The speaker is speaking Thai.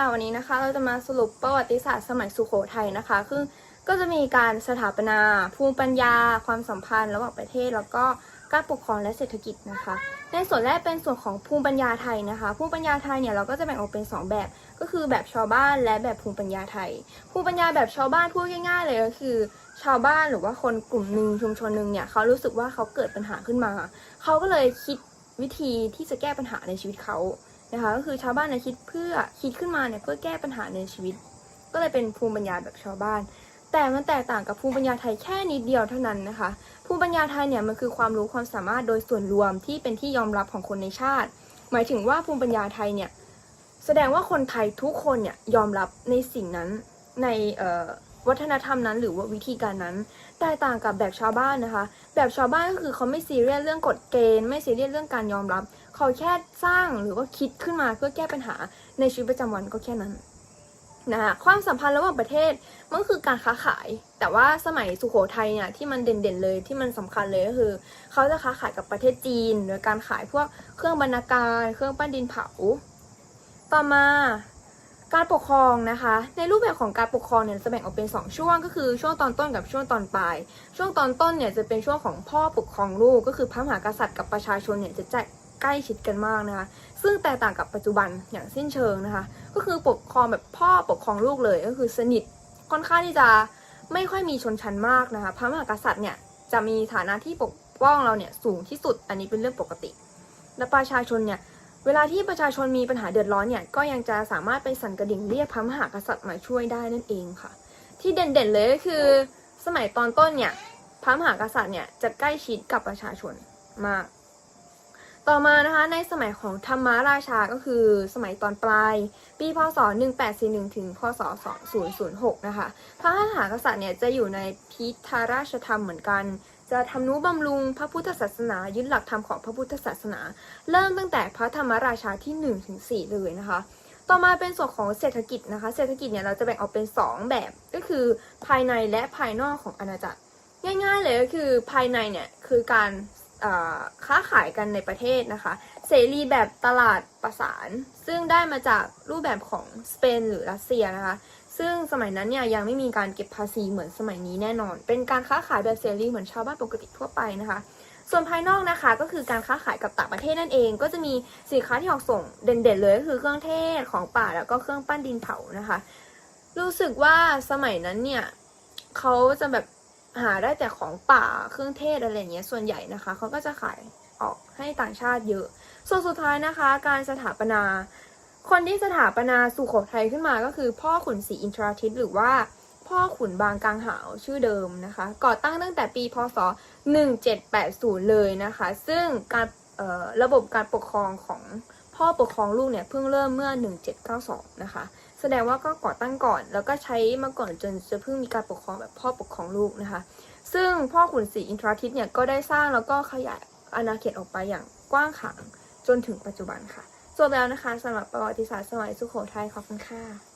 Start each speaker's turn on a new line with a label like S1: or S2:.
S1: ค่ะวันนี้นะคะ เราจะมาสรุปประวัติศาสตร์สมัยสุโขทัยนะคะซึ่งก็จะมีการสถาปนา ภูมิปัญญา ความสัมพันธ์ระหว่างประเทศ แล้วก็การปกครองและเศรษฐกิจนะคะ ในส่วนแรกเป็นส่วนของภูมิปัญญาไทยนะคะ ภูมิปัญญาไทยเนี่ยเราก็จะแบ่งออกเป็นสองแบบ ก็คือแบบชาวบ้านและแบบภูมิปัญญาไทย ภูมิปัญญาแบบชาวบ้านพูดง่าย ๆ เลยก็คือ ชาวบ้านหรือว่าคนกลุ่มหนึ่งชุมชนหนึ่งเนี่ยเขารู้สึกว่าเขาเกิดปัญหาขึ้นมา เขาก็เลยคิดวิธีที่จะแก้ปัญหาในชีวิตเขา นะคะก็คือชาวบ้านเนี่ยคิดเพื่อคิดขึ้นมาเนี่ยเพื่อแก้ปัญหาในชีวิต ก็เลยเป็นภูมิปัญญาแบบชาวบ้าน แต่มันแตกต่างกับภูมิปัญญาไทยแค่นิดเดียวเท่านั้นนะคะภูมิปัญญาไทยเนี่ยมันคือความรู้ความสามารถโดยส่วนรวมที่เป็นที่ยอมรับของคนในชาติ หมายถึงว่าภูมิปัญญาไทยเนี่ยแสดงว่าคนไทยทุกคนเนี่ยยอมรับในสิ่งนั้นใน วัฒนธรรมนั้นหรือว่าวิธีการนั้นแตกต่างกับแบบชาวบ้านนะคะ แบบชาวบ้านก็คือเขาไม่ซีเรียสเรื่องกฎเกณฑ์ไม่ซีเรียสเรื่องการยอมรับ เขาแค่สร้างหรือว่าคิดขึ้นมาเพื่อแก้ปัญหาในชีวิตประจำวันก็แค่นั้นนะคะความสัมพันธ์ระหว่างประเทศมันคือการค้าขาย แต่ว่าสมัยสุโขทัยเนี่ยที่มันเด่นๆเลยที่มันสำคัญเลยก็คือ เขาจะค้าขายกับประเทศจีนโดยการขายพวกเครื่องบรรณาการ เครื่องปั้นดินเผา ต่อมา การปกครองนะคะ ในรูปแบบของการปกครองเนี่ยจะแบ่งออกเป็น 2 ช่วง ก็คือช่วงตอนต้นกับช่วงตอนปลาย ช่วงตอนต้นเนี่ยจะเป็นช่วงของพ่อปกครองลูก ก็คือพระมหากษัตริย์กับประชาชนเนี่ยจะใกล้ชิดกันมากนะคะ ซึ่งแตกต่างกับปัจจุบันอย่างสิ้นเชิงนะคะ ก็คือปกครองแบบพ่อปกครองลูกเลยก็คือสนิทค่อนข้างที่จะไม่ค่อยมีชนชั้นมากนะคะ พระมหากษัตริย์เนี่ยจะมีฐานะที่ปกป้องเราเนี่ยสูงที่สุด อันนี้เป็นเรื่องปกติ และประชาชนเนี่ย เวลาที่ประชาชนมีปัญหาเดือดร้อนเนี่ยก็ยังจะสามารถไปสั่นกระดิ่งเรียกพระมหากษัตริย์มาช่วยได้นั่นเองค่ะ ที่เด่นๆเลยก็คือสมัยตอนต้นเนี่ยพระมหากษัตริย์เนี่ยจะใกล้ชิดกับประชาชนมาก ต่อมานะคะในสมัยของธรรมาราชาก็คือสมัยตอนปลาย ปีพศ 1841 ถึงพศ 2006 นะคะพระมหากษัตริย์เนี่ยจะอยู่ในพิธาราชธรรมเหมือนกัน จะทำนุบำรุงพระพุทธศาสนา ยึดหลักธรรมของพระพุทธศาสนา เริ่มตั้งแต่พระธรรมราชาที่1ถึง4เลยนะคะ ต่อมาเป็นส่วนของเศรษฐกิจนะคะ เศรษฐกิจเนี่ยเราจะแบ่งออกเป็น 2 แบบก็คือภายในและภายนอกของอาณาจักร ง่ายๆเลยก็คือภายในเนี่ยคือการค้าขายกันในประเทศนะคะ เสรีแบบตลาดประสาน ซึ่งได้มาจากรูปแบบของสเปนหรือรัสเซียนะคะ ซึ่งสมัยนั้นเนี่ยยังไม่มีการเก็บภาษีเหมือนสมัยนี้แน่นอน เป็นการค้าขายแบบเสรีเหมือนชาวบ้านปกติทั่วไปนะคะ ส่วนภายนอกนะคะก็คือการค้าขายกับต่างประเทศนั่นเอง ก็จะมีสินค้าที่ออกส่งเด่นๆเลยก็คือเครื่องเทศของป่าแล้วก็เครื่องปั้นดินเผานะคะ รู้สึกว่าสมัยนั้นเนี่ยเขาจะแบบหาได้แต่ของป่าเครื่องเทศอะไรเงี้ยส่วนใหญ่นะคะเขาก็จะขายออกให้ต่างชาติเยอะ ส่วนสุดท้ายนะคะ การสถาปนา คนที่สถาปนาสุโขทัยขึ้นมาก็คือพ่อขุนศรีอินทราทิตหรือว่าพ่อขุนบางกลางหาวชื่อเดิมนะคะ ก่อตั้งตั้งแต่ปีพศ 1780 เลยนะคะ ซึ่งการระบบการปกครองของพ่อปกครองลูกเนี่ยเพิ่งเริ่มเมื่อ 1792 นะคะ แสดงว่าก็ก่อตั้งก่อนแล้วก็ใช้มาก่อนจนจะเพิ่งมีการปกครองแบบพ่อปกครองลูกนะคะ ซึ่งพ่อขุนศรีอินทราทิตเนี่ยก็ได้สร้างแล้วก็ขยายอาณาเขตออกไปอย่างกว้างขวางจนถึงปัจจุบันค่ะ จบแล้วนะคะสำหรับประวัติศาสตร์สมัยสุโขทัยขอบคุณค่ะ